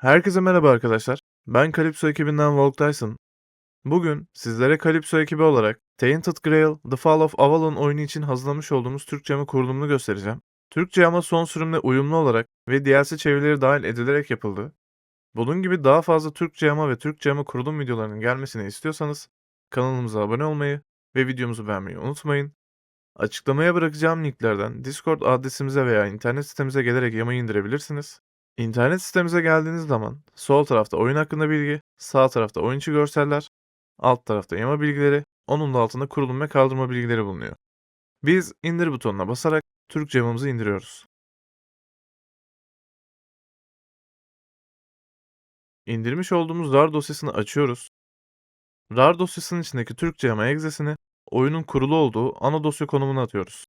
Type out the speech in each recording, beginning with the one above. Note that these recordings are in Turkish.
Herkese merhaba arkadaşlar. Ben Calypso ekibinden Volk Tyson. Bugün sizlere Calypso ekibi olarak Tainted Grail The Fall of Avalon oyunu için hazırlamış olduğumuz Türkçe ama kurulumunu göstereceğim. Türkçe ama son sürümle uyumlu olarak ve DLC çevirileri dahil edilerek yapıldı. Bunun gibi daha fazla Türkçe ama ve Türkçe ama kurulum videolarının gelmesini istiyorsanız kanalımıza abone olmayı ve videomuzu beğenmeyi unutmayın. Açıklamaya bırakacağım linklerden Discord adresimize veya internet sitemize gelerek yamayı indirebilirsiniz. İnternet sitemize geldiğiniz zaman sol tarafta oyun hakkında bilgi, sağ tarafta oyun görseller, alt tarafta yama bilgileri, onun da altında kurulum ve kaldırma bilgileri bulunuyor. Biz indir butonuna basarak Türkçe yamamızı indiriyoruz. İndirmiş olduğumuz RAR dosyasını açıyoruz. RAR dosyasının içindeki Türkçe yama egzesini oyunun kurulu olduğu ana dosya konumuna atıyoruz.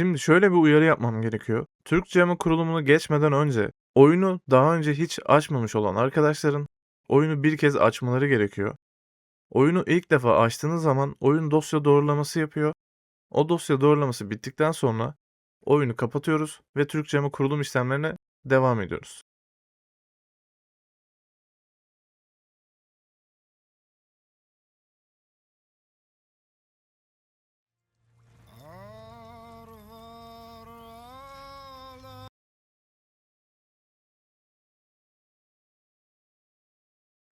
Şimdi şöyle bir uyarı yapmam gerekiyor. Türkçe yama kurulumunu geçmeden önce oyunu daha önce hiç açmamış olan arkadaşların oyunu bir kez açmaları gerekiyor. Oyunu ilk defa açtığınız zaman oyun dosya doğrulaması yapıyor. O dosya doğrulaması bittikten sonra oyunu kapatıyoruz ve Türkçe yama kurulum işlemlerine devam ediyoruz.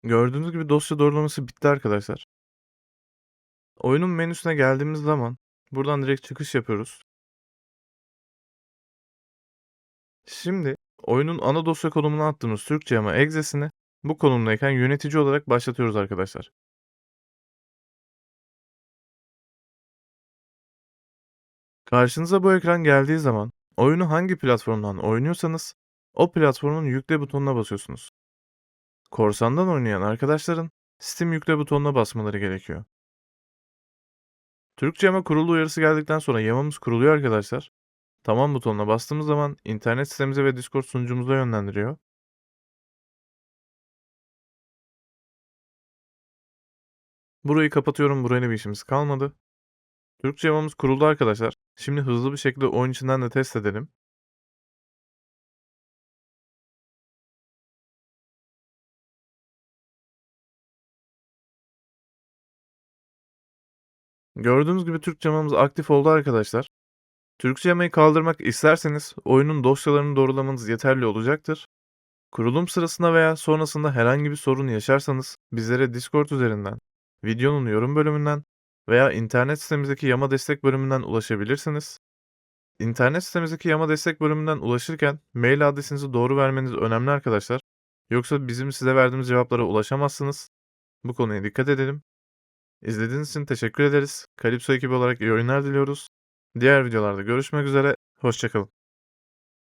Gördüğünüz gibi dosya doğrulaması bitti arkadaşlar. Oyunun menüsüne geldiğimiz zaman buradan direkt çıkış yapıyoruz. Şimdi oyunun ana dosya konumuna attığımız Türkçe ama egzesini bu konumdayken yönetici olarak başlatıyoruz arkadaşlar. Karşınıza bu ekran geldiği zaman oyunu hangi platformdan oynuyorsanız o platformun yükle butonuna basıyorsunuz. Korsan'dan oynayan arkadaşların Steam yükle butonuna basmaları gerekiyor. Türkçe yama kurulu uyarısı geldikten sonra yamamız kuruluyor arkadaşlar. Tamam butonuna bastığımız zaman internet sitemize ve Discord sunucumuza yönlendiriyor. Burayı kapatıyorum. Burayla bir işimiz kalmadı. Türkçe yamamız kuruldu arkadaşlar. Şimdi hızlı bir şekilde oyun içinden de test edelim. Gördüğünüz gibi Türkçe yamamız aktif oldu arkadaşlar. Türkçe yamayı kaldırmak isterseniz oyunun dosyalarını doğrulamanız yeterli olacaktır. Kurulum sırasında veya sonrasında herhangi bir sorun yaşarsanız bizlere Discord üzerinden, videonun yorum bölümünden veya internet sitemizdeki yama destek bölümünden ulaşabilirsiniz. İnternet sitemizdeki yama destek bölümünden ulaşırken mail adresinizi doğru vermeniz önemli arkadaşlar. Yoksa bizim size verdiğimiz cevaplara ulaşamazsınız. Bu konuya dikkat edelim. İzlediğiniz için teşekkür ederiz. Calypso ekibi olarak iyi oyunlar diliyoruz. Diğer videolarda görüşmek üzere. Hoşçakalın.